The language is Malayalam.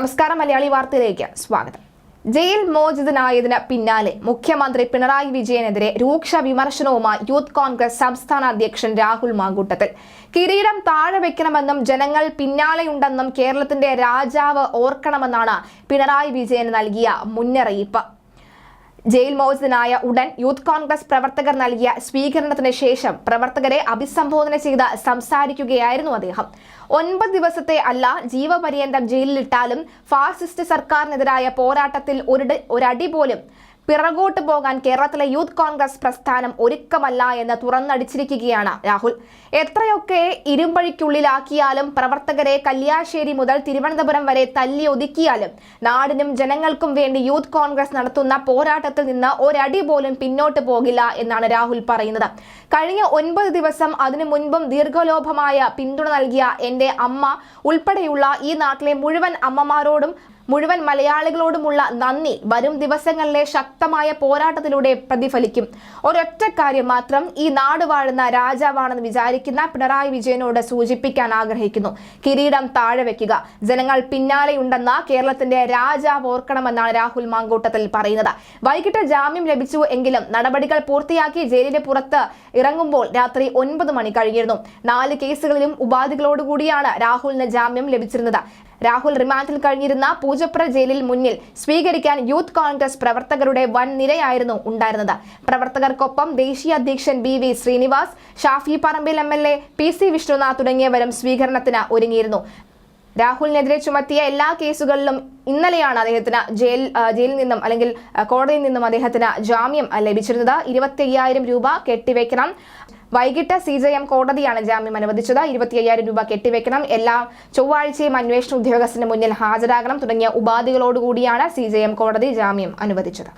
നമസ്കാരം മലയാളി വാർത്തയിലേക്ക് സ്വാഗതം. ജയിൽ മോചിതനായതിന് പിന്നാലെ മുഖ്യമന്ത്രി പിണറായി വിജയനെതിരെ രൂക്ഷ വിമർശനവുമായി യൂത്ത് കോൺഗ്രസ് സംസ്ഥാന അധ്യക്ഷൻ രാഹുൽ മാങ്കൂട്ടത്തിൽ. കിരീടം താഴെ വെക്കണമെന്നും ജനങ്ങൾ പിന്നാലെയുണ്ടെന്നും കേരളത്തിന്റെ രാജാവ് ഓർക്കണമെന്നാണ് പിണറായി വിജയന് നൽകിയ മുന്നറിയിപ്പ്. ജയിൽ മോചിതനായ ഉടൻ യൂത്ത് കോൺഗ്രസ് പ്രവർത്തകർ നൽകിയ സ്വീകരണത്തിന് ശേഷം പ്രവർത്തകരെ അഭിസംബോധന ചെയ്ത് സംസാരിക്കുകയായിരുന്നു അദ്ദേഹം. ഒൻപത് ദിവസത്തെ അല്ല ജീവപര്യന്തം ജയിലിലിട്ടാലും ഫാസിസ്റ്റ് സർക്കാരിനെതിരായ പോരാട്ടത്തിൽ ഒരിട പോലും പിറകോട്ട് പോകാൻ കേരളത്തിലെ യൂത്ത് കോൺഗ്രസ് പ്രസ്ഥാനം ഒരുക്കമല്ല എന്ന് തുറന്നടിച്ചിരിക്കുകയാണ് രാഹുൽ. എത്രയൊക്കെ ഇരുമ്പഴിക്കുള്ളിലാക്കിയാലും പ്രവർത്തകരെ കല്യാശ്ശേരി മുതൽ തിരുവനന്തപുരം വരെ തല്ലി ഒതുക്കിയാലും നാടിനും ജനങ്ങൾക്കും വേണ്ടി യൂത്ത് കോൺഗ്രസ് നടത്തുന്ന പോരാട്ടത്തിൽ നിന്ന് ഒരടി പോലും പിന്നോട്ട് പോകില്ല എന്നാണ് രാഹുൽ പറയുന്നത്. കഴിഞ്ഞ ഒൻപത് ദിവസം അതിനു മുൻപും ദീർഘലോഭമായ പിന്തുണ നൽകിയ എന്റെ അമ്മ ഉൾപ്പെടെയുള്ള ഈ നാട്ടിലെ മുഴുവൻ അമ്മമാരോടും മുഴുവൻ മലയാളികളോടുമുള്ള നന്ദി. വരും ദിവസങ്ങളിലെ ശക്തമായ പോരാട്ടത്തിലൂടെ പ്രതിഫലിക്കും. ഒരൊറ്റ കാര്യം മാത്രം ഈ നാട് വാഴുന്ന രാജാവാണെന്ന് വിചാരിക്കുന്ന പിണറായി വിജയനോട് സൂചിപ്പിക്കാൻ ആഗ്രഹിക്കുന്നു. കിരീടം താഴെ വെക്കുക. ജനങ്ങൾ പിന്നാലെയുണ്ടെന്ന കേരളത്തിന്റെ രാജാവ് ഓർക്കണമെന്നാണ് രാഹുൽ മാങ്കൂട്ടത്തിൽ പറയുന്നത്. വൈകിട്ട് ജാമ്യം ലഭിച്ചു എങ്കിലും നടപടികൾ പൂർത്തിയാക്കി ജയിലിന് പുറത്ത് ഇറങ്ങുമ്പോൾ രാത്രി ഒൻപത് മണി കഴിഞ്ഞിരുന്നു. നാല് കേസുകളിലും ഉപാധികളോടുകൂടിയാണ് രാഹുലിന് ജാമ്യം ലഭിച്ചിരുന്നത്. രാഹുൽ റിമാൻഡിൽ കഴിഞ്ഞിരുന്ന പൂജപ്ര ജയിലിൽ മുന്നിൽ സ്വീകരിക്കാൻ യൂത്ത് കോൺഗ്രസ് പ്രവർത്തകരുടെ വൻ നിരയായിരുന്നു ഉണ്ടായിരുന്നത്. പ്രവർത്തകർക്കൊപ്പം ദേശീയ അധ്യക്ഷൻ B V Srinivas Shafi Parambil M L A P C Vishnunath തുടങ്ങിയവരും സ്വീകരണത്തിന് ഒരുങ്ങിയിരുന്നു. രാഹുലിനെതിരെ ചുമത്തിയ എല്ലാ കേസുകളിലും ഇന്നലെയാണ് അദ്ദേഹത്തിന് ജയിൽ ജയിലിൽ നിന്നും അല്ലെങ്കിൽ കോടതിയിൽ നിന്നും അദ്ദേഹത്തിന് ജാമ്യം ലഭിച്ചിരുന്നത്. ഇരുപത്തി രൂപ കെട്ടിവെക്കണം. വൈകിട്ട് സി ജെ എം കോടതിയാണ് ജാമ്യം അനുവദിച്ചത്. ഇരുപത്തി അയ്യായിരം രൂപ കെട്ടിവെക്കണം. എല്ലാ ചൊവ്വാഴ്ചയും അന്വേഷണ ഉദ്യോഗസ്ഥന് മുന്നിൽ ഹാജരാകണം തുടങ്ങിയ ഉപാധികളോടുകൂടിയാണ് സി ജെ എം കോടതി ജാമ്യം അനുവദിച്ചത്.